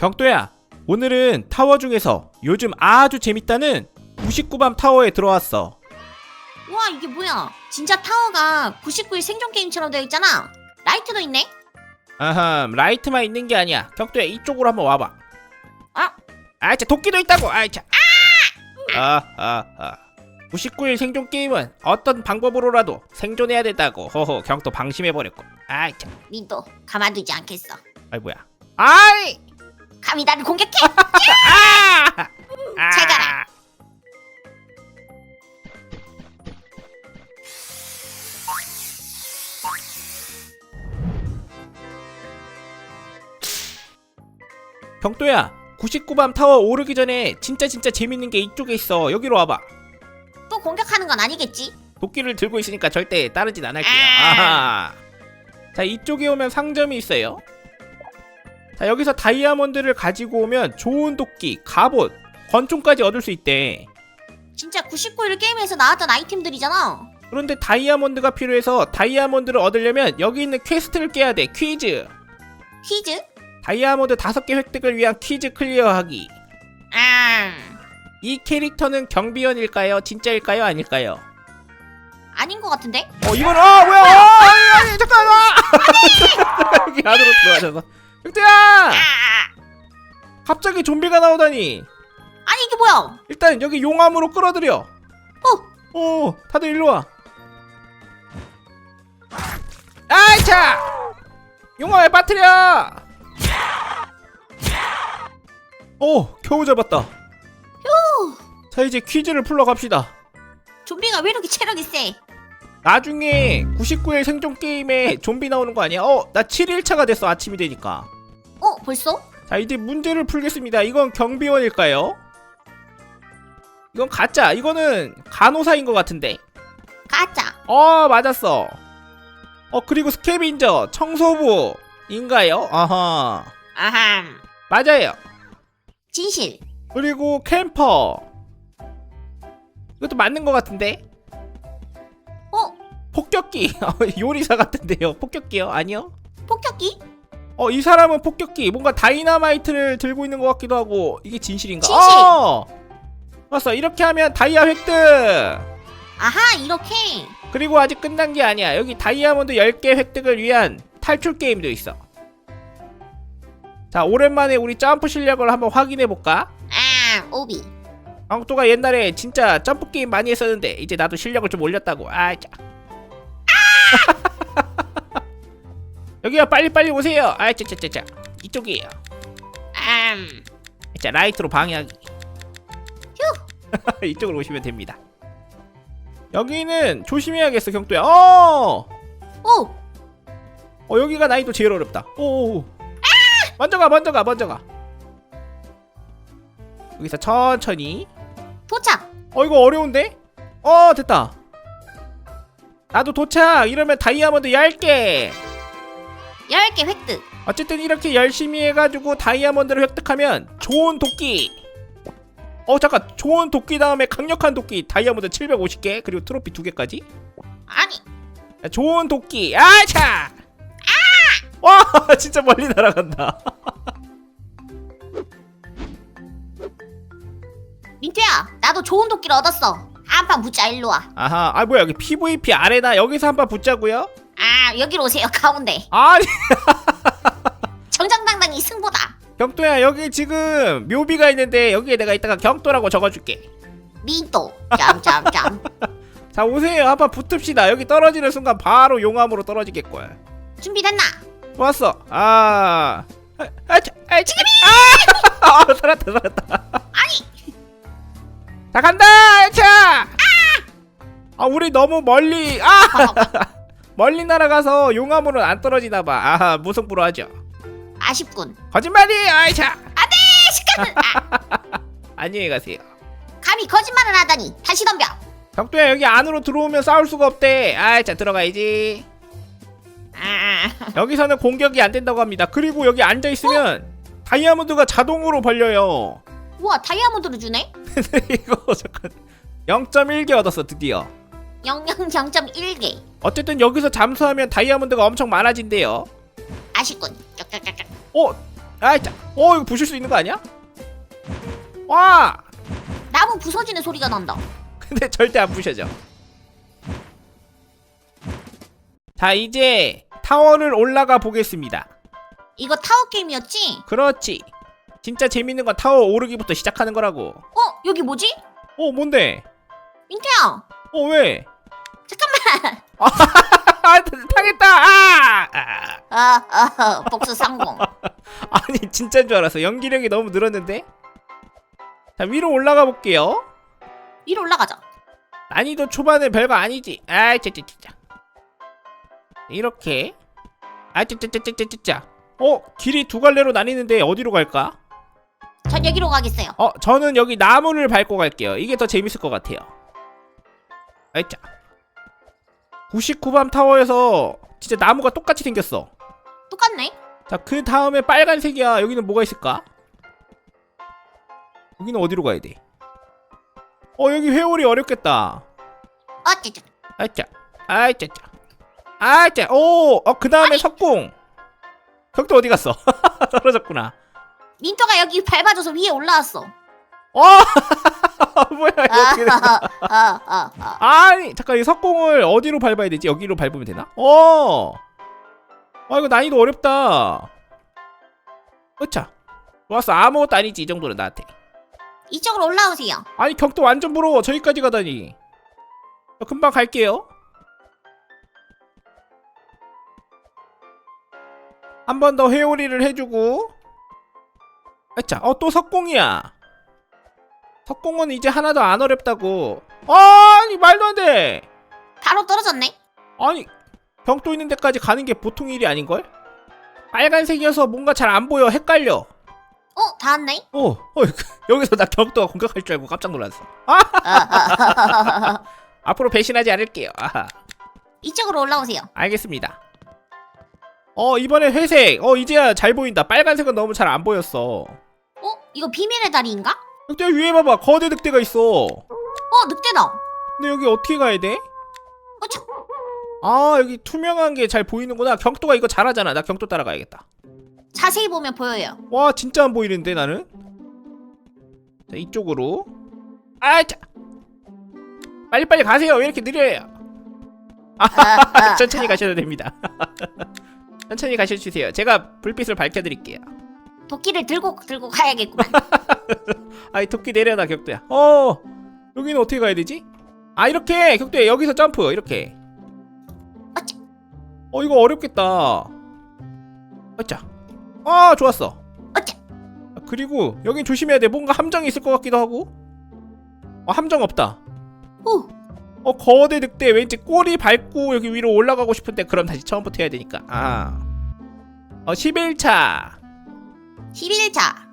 경도야, 오늘은 타워 중에서 요즘 아주 재밌다는 99밤 타워에 들어왔어. 와 이게 뭐야 진짜 타워가 99일 생존 게임처럼 되어 있잖아 라이트도 있네 아하, 라이트만 있는 게 아니야. 경도야, 이쪽으로 한번 와봐. 아 아, 자, 도끼도 있다고. 아, 자. 아, 아, 아. 99일 생존 게임은 어떤 방법으로라도 생존해야 된다고. 허허, 경도 방심해버렸고. 아, 자. 민도 가만두지 않겠어 아이 뭐야? 아이! 감히 나를 공격해 아! 잘 가라. 경도야, 99밤 타워 오르기 전에 진짜 진짜 재밌는 게 이쪽에 있어. 여기로 와봐. 또 공격하는 건 아니겠지 도끼를 들고 있으니까 절대 따르진 않을게요. 아. 아하. 자, 이쪽에 오면 상점이 있어요. 자, 여기서 다이아몬드를 가지고 오면 좋은 도끼, 갑옷, 권총까지 얻을 수 있대. 진짜 99일 게임에서 나왔던 아이템들이잖아 그런데 다이아몬드가 필요해서 다이아몬드를 얻으려면 여기 있는 퀘스트를 깨야 돼. 퀴즈. 퀴즈 다이아몬드 5개 획득을 위한 퀴즈 클리어하기. 아 이 캐릭터는 경비원일까요? 진짜일까요? 아닐까요? 아닌 것 같은데 어 이건 아 뭐야? 어, 아니, 아니 잠깐만. 여기 안으로 들어가셔서. 아 갑자기 좀비가 나오다니. 아니 이게 뭐야 일단 여기 용암으로 끌어들여. 어 오, 다들 일로 와. 아이차! 용암에 빠뜨려! 오, 겨우 잡았다. 휴 자, 이제 퀴즈를 풀러 갑시다. 좀비가 왜 이렇게 체력이 세 나중에 99일 생존 게임에 좀비 나오는 거 아니야? 어, 나 7일차가 됐어. 아침이 되니까. 어 벌써 자, 이제 문제를 풀겠습니다. 이건 경비원일까요? 이건 가짜. 이거는 간호사인 것 같은데. 가짜 어 맞았어 어 그리고 스캐빈저 청소부인가요? 아하 아함 맞아요 진실 그리고 캠퍼 이것도 맞는 것 같은데 어 폭격기 요리사 같은데요 폭격기요? 아니요 폭격기 어 이 사람은 폭격기 뭔가 다이나마이트를 들고 있는 것 같기도 하고 이게 진실인가? 진실! 어! 봤어 이렇게 하면 다이아 획득 아하 이렇게 그리고 아직 끝난 게 아니야. 여기 다이아몬드 10개 획득을 위한 탈출 게임도 있어. 자, 오랜만에 우리 점프 실력을 한번 확인해 볼까? 아 오비 엉또가 옛날에 진짜 점프 게임 많이 했었는데 이제 나도 실력을 좀 올렸다고. 아, 자. 여기요, 빨리 빨리 오세요. 아, 짜짜짜짜. 이쪽이에요. 음 자, 라이트로 방해하기. 이쪽으로 오시면 됩니다. 여기는 조심해야겠어, 경도야. 어! 오! 어 여기가 난이도 제일 어렵다. 오. 먼저 가, 먼저 가, 먼저 가. 여기서 천천히. 도착! 어 이거 어려운데? 어 됐다. 나도 도착. 이러면 다이아몬드 10개. 10개 획득! 어쨌든 이렇게 열심히 해가지고 다이아몬드를 획득하면 좋은 도끼. 어 잠깐 좋은 도끼 다음에 강력한 도끼 다이아몬드 750개 그리고 트로피 2개까지 아니, 좋은 도끼 아차 아! 와 진짜 멀리 날아간다 민트야! 나도 좋은 도끼를 얻었어! 한판 붙자, 일로 와. 아하, 아 뭐야 여기 PVP 아레나 여기서 한판 붙자고요? 아, 여기로 오세요, 가운데. 아니 정정당당히 승부다. 경도야 여기 지금 묘비가 있는데 여기에 내가 이따가 경도라고 적어줄게. 민또, 짬짬짬. 자 오세요 한판 붙읍시다. 여기 떨어지는 순간 바로 용암으로 떨어지겠걸. 준비됐나? 좋았어. 아, 아, 아, 자, 아 지금이. 아, 아, 살았다 살았다. 아니! 자 간다. 자. 아 우리 너무 멀리 아 멀리 날아가서 용암으로 안 떨어지나 봐. 아 무승부로 하죠. 아쉽군. 거짓말이. 아이 자. 안돼! 시간을! 아, 안녕히 가세요. 감히 거짓말을 하다니. 다시 덤벼. 덕두야 여기 안으로 들어오면 싸울 수가 없대. 아이 자 들어가야지. 아, 여기서는 공격이 안 된다고 합니다. 그리고 여기 앉아 있으면 다이아몬드가 자동으로 벌려요. 우와, 다이아몬드를 주네? 이거 잠깐 0.1개 얻었어 드디어. 000.1개. 어쨌든 여기서 잠수하면 다이아몬드가 엄청 많아진대요. 아쉽군. 어 아이차 어 이거 부실 수 있는 거 아니야? 와 나무 부서지는 소리가 난다. 근데 절대 안 부셔져 자 이제 타워를 올라가 보겠습니다 이거 타워 게임이었지? 그렇지 진짜 재밌는 건 타워 오르기부터 시작하는 거라고 어 여기 뭐지? 어 뭔데? 민트야. 어 왜? 잠깐만. 아 타겠다 아! 아! 아, 아 복수 성공. 아니 진짜인 줄 알았어 연기력이 너무 늘었는데 자 위로 올라가 볼게요 위로 올라가자. 난이도 초반에 별거 아니지 아이 짜짜짜짜 이렇게 아 짜짜짜짜짜짜 어 길이 두 갈래로 나뉘는데 어디로 갈까 전 여기로 가겠어요. 어 저는 여기 나무를 밟고 갈게요 이게 더 재밌을 것 같아요 아이짜 99번 타워에서 진짜 나무가 똑같이 생겼어. 똑같네. 자 그 다음에 빨간색이야. 여기는 뭐가 있을까? 여기는 어디로 가야 돼? 어 여기 회오리 어렵겠다. 어찌 아이짜 아이짜짜 아이짜 오어그 다음에 석궁. 격도 어디 갔어? 떨어졌구나. 민토가 여기 밟아줘서 위에 올라왔어. 어 뭐야 이거 어떻게 된 거야 아, 아, 아. 아니 잠깐 이 석궁을 어디로 밟아야 되지? 여기로 밟으면 되나? 어 아 이거 난이도 어렵다. 으차. 좋았어. 아무것도 아니지 이 정도는 나한테. 이쪽으로 올라오세요. 아니 격도 완전 부러워. 저기까지 가다니. 저 금방 갈게요. 한 번 더 회오리를 해주고. 아차. 어또 석공이야 석공은 이제 하나도 안 어렵다고 아니 말도 안 돼 바로 떨어졌네. 아니 벽도 있는 데까지 가는 게 보통 일이 아닌 걸? 빨간색이어서 뭔가 잘 안 보여 헷갈려 어, 닿았네. 어, 어 여기서 나 격도가 공격할 줄 알고 깜짝 놀랐어 아, 아, 아. 앞으로 배신하지 않을게요. 아하, 이쪽으로 올라오세요. 알겠습니다. 어 이번에 회색. 어 이제야 잘 보인다. 빨간색은 너무 잘 안 보였어. 어, 이거 비밀의 다리인가? 늑대 위에 봐봐. 거대 늑대가 있어. 어, 늑대다. 근데 여기 어떻게 가야 돼? 어, 참. 아 여기 투명한 게 잘 보이는구나. 경도가 이거 잘하잖아. 나 경도 따라가야겠다. 자세히 보면 보여요. 와 진짜 안 보이는데 나는. 자 이쪽으로. 아자. 빨리 빨리 가세요. 왜 이렇게 느려요? 아, 아. 천천히 가셔도 됩니다. 천천히 가셔주세요. 제가 불빛을 밝혀드릴게요. 도끼를 들고 들고 가야겠구만. 아이 토끼 내려놔 격도야. 어 여기는 어떻게 가야 되지? 아 이렇게 격도야 여기서 점프 이렇게. 아차. 어 이거 어렵겠다. 아차. 아 좋았어. 어째? 아, 그리고 여긴 조심해야 돼. 뭔가 함정이 있을 것 같기도 하고. 어 함정 없다. 오, 어 거대 늑대 왠지 꼬리 밟고 여기 위로 올라가고 싶은데 그럼 다시 처음부터 해야 되니까. 아. 어 11차. 11차.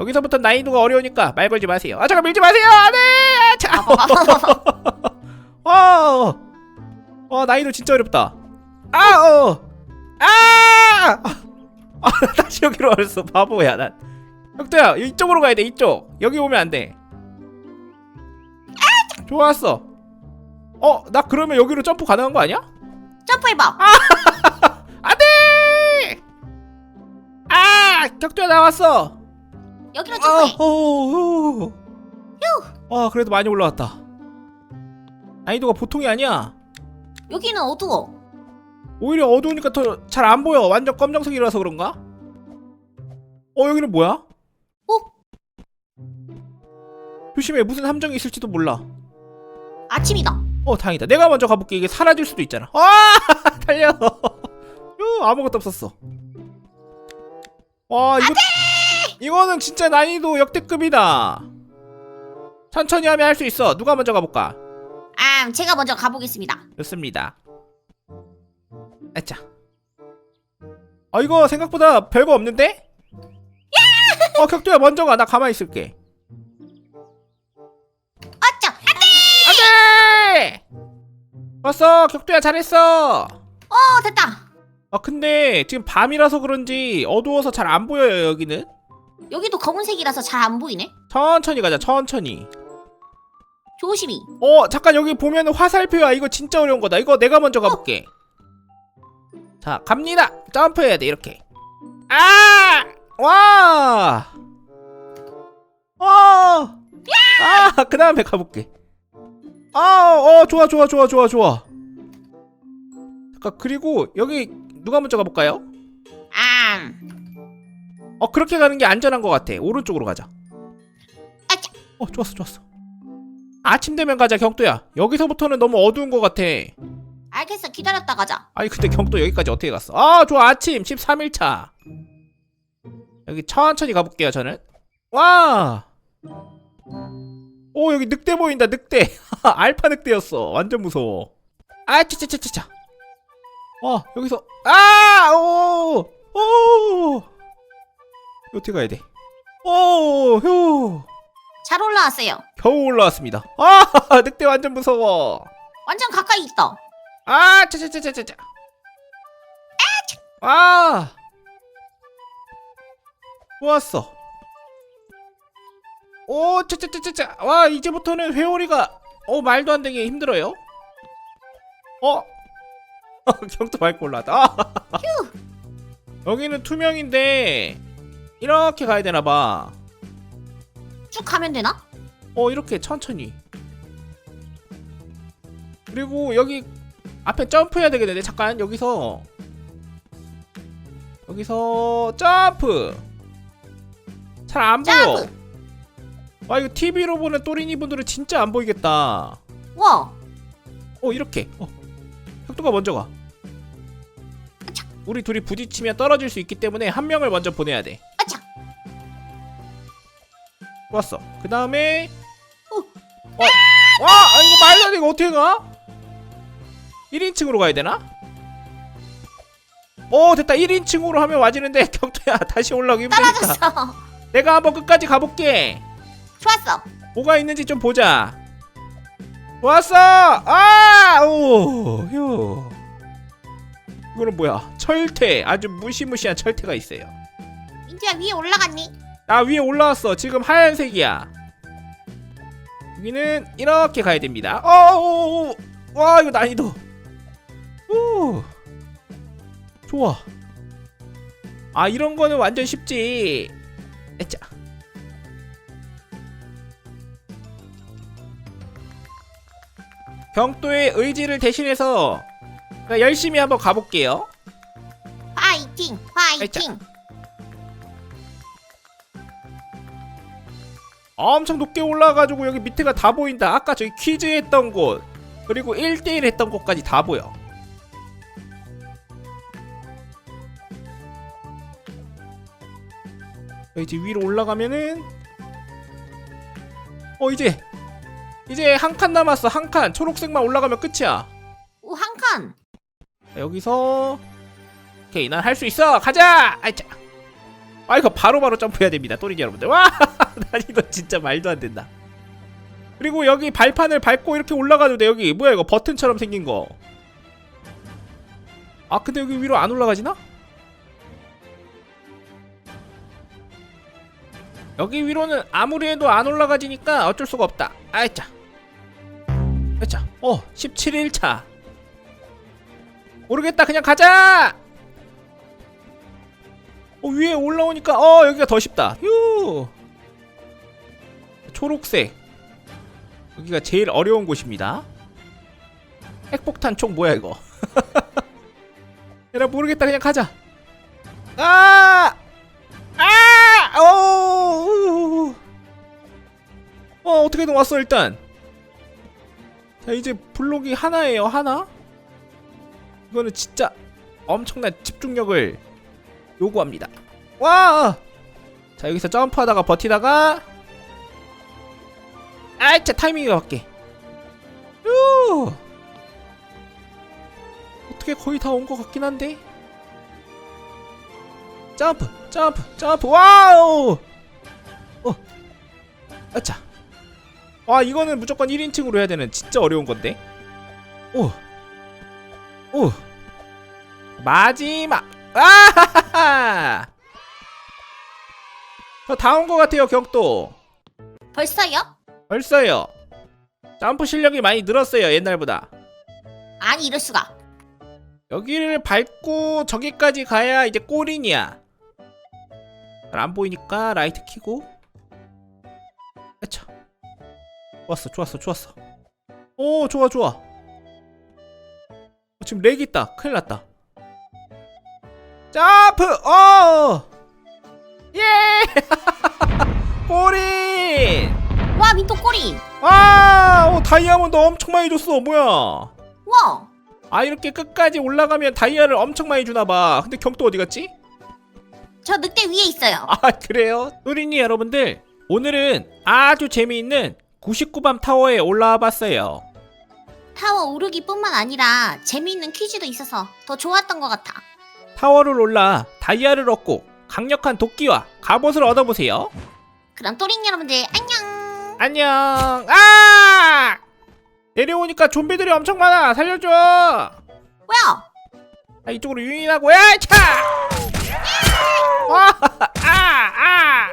여기서부터 난이도가 어려우니까 말 걸지 마세요. 아 잠깐 밀지 마세요. 안돼. 아, 자. 와, 와 난이도 진짜 어렵다. 아, 어, 아, 아, 다시 여기로 왔어. 바보야 난. 혁도야 이쪽으로 가야 돼. 이쪽. 여기 오면 안 돼. 좋았어. 어, 나 그러면 여기로 점프 가능한 거 아니야? 점프해봐. 아, 격도야 나왔어. 여기로 아. 어, 어. 아, 그래도 많이 올라왔다. 난이도가 보통이 아니야. 여기는 어두워. 오히려 어두우니까 더 잘 안 보여. 완전 검정색이라서 그런가? 어, 여기는 뭐야? 어? 조심해. 무슨 함정이 있을지도 몰라. 아침이다. 어, 다행이다. 내가 먼저 가볼게. 이게 사라질 수도 있잖아. 아, 달려. 요, 아무것도 없었어. 와, 이거 이거는 진짜 난이도 역대급이다. 천천히 하면 할 수 있어. 누가 먼저 가볼까? 아, 제가 먼저 가보겠습니다. 좋습니다. 아차. 아 이거 생각보다 별거 없는데? 어 격투야 먼저 가. 나 가만히 있을게. 아짜. 안돼. 왔어 격투야 잘했어. 어, 됐다. 아 근데 지금 밤이라서 그런지 어두워서 잘 안 보여요 여기는. 여기도 검은색이라서 잘 안 보이네. 천천히 가자 천천히. 조심히. 어 잠깐 여기 보면 화살표야 이거 진짜 어려운 거다. 이거 내가 먼저 가볼게. 자 갑니다. 점프해야 돼 이렇게. 아! 와! 어! 아, 그 다음에 가볼게. 아, 어, 좋아, 좋아, 좋아, 좋아, 좋아. 잠깐, 그리고 여기 누가 먼저 가볼까요? 아, 어, 그렇게 가는 게 안전한 것 같아. 오른쪽으로 가자. 아차. 어, 좋았어, 좋았어. 아침 되면 가자, 경도야. 여기서부터는 너무 어두운 것 같아. 알겠어. 기다렸다 가자. 아니, 근데 경도 여기까지 어떻게 갔어? 아, 좋아, 아침 13일차. 여기 천천히 가볼게요, 저는. 와! 오, 여기 늑대 보인다, 늑대. 알파 늑대였어. 완전 무서워. 아, 차차차차차. 어, 여기서, 아! 오! 오! 어떻게 가야 돼? 오, 휴. 잘 올라왔어요. 겨우 올라왔습니다. 아, 늑대 완전 무서워. 완전 가까이 있다. 아, 차차차차차차. 아, 좋았어. 오, 차차차차차. 와, 이제부터는 회오리가 어 말도 안 되게 힘들어요. 어, 경도 밟고 올라왔다. 아. 여기는 투명인데 이렇게 가야 되나 봐. 쭉 가면 되나? 어 이렇게 천천히 그리고 여기 앞에 점프해야 되겠는데 잠깐 여기서 여기서 점프 잘 안 보여 점프. 와 이거 TV로 보는 또린이 분들은 진짜 안 보이겠다 와, 어 이렇게 어 혁도가 먼저 가 우리 둘이 부딪히면 떨어질 수 있기 때문에 한 명을 먼저 보내야 돼. 좋았어 그 다음에 어. 어. 와 아, 이거 말도 안 돼 이거 어떻게 가? 1인칭으로 가야 되나? 오 됐다 1인칭으로 하면 와지는데 경토야 다시 올라오기 힘드니까 떨어졌어. 내가 한번 끝까지 가볼게 좋았어. 뭐가 있는지 좀 보자 왔어 아 오 휴 이거는 뭐야 철퇴 아주 무시무시한 철퇴가 있어요 민주야 위에 올라갔니? 나 위에 올라왔어. 지금 하얀색이야. 여기는 이렇게 가야 됩니다. 어, 와 이거 난이도. 오, 좋아. 아 이런 거는 완전 쉽지. 에짜. 병도의 의지를 대신해서 열심히 한번 가볼게요. 파이팅, 파이팅. 엄청 높게 올라가가지고 여기 밑에가 다 보인다. 아까 저기 퀴즈 했던 곳 그리고 1대1 했던 곳까지 다 보여. 이제 위로 올라가면은 어 이제 이제 한 칸 남았어. 한 칸. 초록색만 올라가면 끝이야. 오, 한 칸. 자, 여기서. 오케이 난 할 수 있어. 가자! 아이차 아 이거 바로바로 점프해야 됩니다. 또리지 여러분들. 와! 난이도 진짜 말도 안 된다. 그리고 여기 발판을 밟고 이렇게 올라가도 돼 여기. 뭐야 이거 버튼처럼 생긴 거아 근데 여기 위로 안 올라가지나? 여기 위로는 아무리 해도 안 올라가지니까 어쩔 수가 없다. 아이차 아이차? 어 17일차. 모르겠다. 그냥 가자! 어, 위에 올라오니까 어 여기가 더 쉽다. 휴! 초록색. 여기가 제일 어려운 곳입니다. 핵폭탄 총 뭐야 이거? 얘라 모르겠다. 그냥 가자. 아! 아! 어! 어 어떻게든 왔어 일단 자 이제 블록이 하나예요 하나 이거는 진짜 엄청난 집중력을 요구합니다. 와! 자 여기서 점프하다가 버티다가 아차 타이밍이 맞게. 유! 어떻게 거의 다 온 것 같긴 한데. 점프, 점프, 점프. 와우! 어, 아차. 와 이거는 무조건 1인칭으로 해야 되는 진짜 어려운 건데. 오. 오. 마지막. 아하하하 다 온 것 같아요 격도. 벌써요? 벌써요. 점프 실력이 많이 늘었어요 옛날보다. 아니 이럴 수가. 여기를 밟고 저기까지 가야 이제 꼬린이야. 잘안 보이니까 라이트 켜고. 아차 좋았어 좋았어 좋았어 오 좋아 좋아 어, 지금 렉 있다 큰일 났다 점프 어 예! 꼬린! 와 민토 꼬리. 아! 어, 다이아몬드 엄청 많이 줬어. 뭐야? 와. 아, 이렇게 끝까지 올라가면 다이아를 엄청 많이 주나봐. 근데 경도 어디 갔지? 저 늑대 위에 있어요. 아, 그래요? 소리니 여러분들, 오늘은 아주 재미있는 99밤 타워에 올라와 봤어요. 타워 오르기뿐만 아니라 재미있는 퀴즈도 있어서 더 좋았던 것 같아. 타워를 올라 다이아를 얻고 강력한 도끼와 갑옷을 얻어보세요. 그럼 또링 여러분들 안녕. 안녕. 아! 내려오니까 좀비들이 엄청 많아. 살려줘. 뭐야? 아, 이쪽으로 유인하고 야 차! 아, 아, 아!